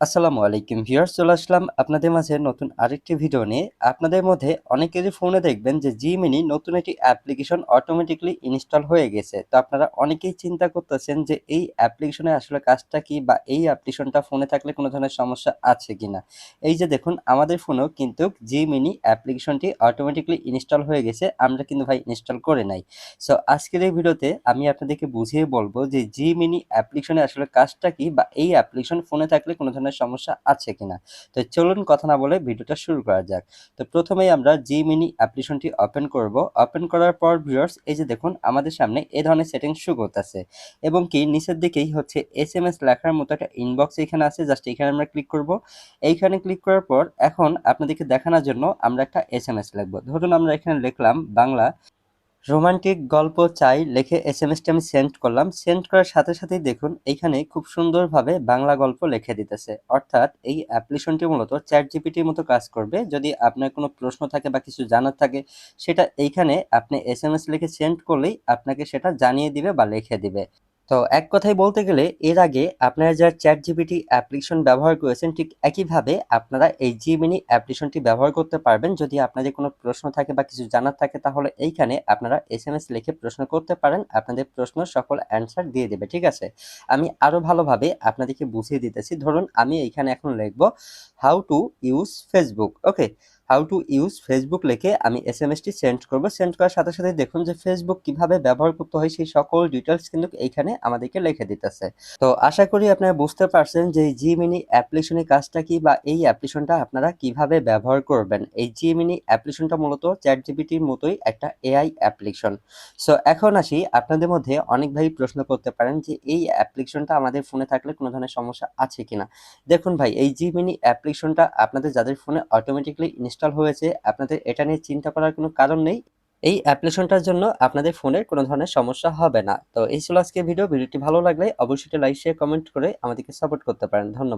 আসসালামু আলাইকুম ভিউয়ার্স, চলে আসলাম আপনাদের মাঝে নতুন আরেকটি ভিডিও নিয়ে। আপনাদের মধ্যে অনেকেরই ফোনে দেখবেন যে জি মিনি নতুন একটি অ্যাপ্লিকেশন অটোমেটিকলি ইনস্টল হয়ে গেছে। তো আপনারা অনেকেই চিন্তা করতেছেন যে এই অ্যাপ্লিকেশনে আসলে কাজটা কি বা এই অ্যাপ্লিকেশনটা ফোনে থাকলে কোনো ধরনের সমস্যা আছে কিনা? এই যে দেখুন, আমাদের ফোনেও কিন্তু জি মিনি অ্যাপ্লিকেশনটি অটোমেটিকলি ইনস্টল হয়ে গেছে। আমরা কিন্তু ভাই ইনস্টল করে নাই। সো আজকের এই ভিডিওতে আমি আপনাদেরকে বুঝিয়ে বলব যে জি মিনি অ্যাপ্লিকেশনে আসলে কাজটা কি বা এই অ্যাপ্লিকেশন ফোনে থাকলে কোনো ধরনের সমস্যা আছে কিনা। তো চলুন কথা না বলে ভিডিওটা শুরু করা যাক। তো প্রথমেই আমরা জি মিনি অ্যাপ্লিকেশনটি ওপেন করব। ওপেন করার পর ভিউয়ার্স এই যে দেখুন, আমাদের সামনে এই ধরনের সেটিং শো করতেছে। এবং কি, নিচের দিকেই হচ্ছে এস এম এস লেখার মতো একটা ইনবক্স এখানে আছে। জাস্ট এখানে আমরা ক্লিক করব। এইখানে ক্লিক করার পর এখন আপনাদেরকে দেখানোর জন্য আমরা একটা এস এম এস লিখব। ধরুন আমরা এখানে লিখলাম বাংলা রোমান্টিক গল্প চাই লিখে এস এম এসটি আমি সেন্ড করলাম। সেন্ড করার সাথে সাথেই দেখুন এইখানে খুব সুন্দরভাবে বাংলা গল্প লিখে দিতেছে। অর্থাৎ এই অ্যাপ্লিকেশনটি মূলত চ্যাট জিপিটির মতো কাজ করবে। যদি আপনার কোনো প্রশ্ন থাকে বা কিছু জানার থাকে, সেটা এইখানে আপনি এস এম এস লিখে সেন্ড করলেই আপনাকে সেটা জানিয়ে দিবে বা লিখে দিবে। তো এক কথায় বলতে গেলে এর আগে আপনারা যারা চ্যাট জিপিটি অ্যাপ্লিকেশন ব্যবহার করেছেন, ঠিক একইভাবে আপনারা এই জিমিনি অ্যাপ্লিকেশনটি ব্যবহার করতে পারবেন। যদি আপনাদের কোনো প্রশ্ন থাকে বা কিছু জানার থাকে, তাহলে এইখানে আপনারা এস এম এস লিখে প্রশ্ন করতে পারেন। আপনাদের প্রশ্ন সকল অ্যান্সার দিয়ে দেবে, ঠিক আছে? আমি আরও ভালোভাবে আপনাদেরকে বুঝিয়ে দিতেছি। ধরুন, আমি এইখানে এখন লিখব how to use Facebook okay how to use Facebook লিখে আমি এস এম এসটি সেন্ড করব। সেন্ড করার সাথে সাথে দেখুন যে ফেসবুক কীভাবে ব্যবহার করতে হয় সেই সকল ডিটেলস কিন্তু এইখানে আমাদেরকে লিখে দিতেছে। তো আশা করি আপনারা বুঝতে পারছেন যে জি মিনি অ্যাপ্লিকেশনের কাজটা কি বা এই অ্যাপ্লিকেশনটা আপনারা কীভাবে ব্যবহার করবেন। এই জি মিনি অ্যাপ্লিকেশনটা মূলত চ্যাট জিপিটির মতোই একটা এআই অ্যাপ্লিকেশন সো এখন আসি, আপনাদের মধ্যে অনেক ভাই প্রশ্ন করতে পারেন যে এই অ্যাপ্লিকেশনটা আমাদের ফোনে থাকলে কোনো ধরনের সমস্যা আছে কিনা? দেখুন ভাই, এই জি মিনি অ্যাপ্লিকেশনটা আপনাদের যাদের ফোনে অটোমেটিকলি ইনস্টল হয়েছে, আপনাদের এটা নিয়ে চিন্তা করার কোনো কারণ নেই। এই অ্যাপ্লিকেশনটার জন্য আপনাদের ফোনের কোনো ধরনের সমস্যা হবে না। তো এই ছিল আজকে ভিডিও। ভিডিওটি ভালো লাগলে অবশ্যই লাইক শেয়ার কমেন্ট করে আমাদেরকে সাপোর্ট করতে পারেন। ধন্যবাদ।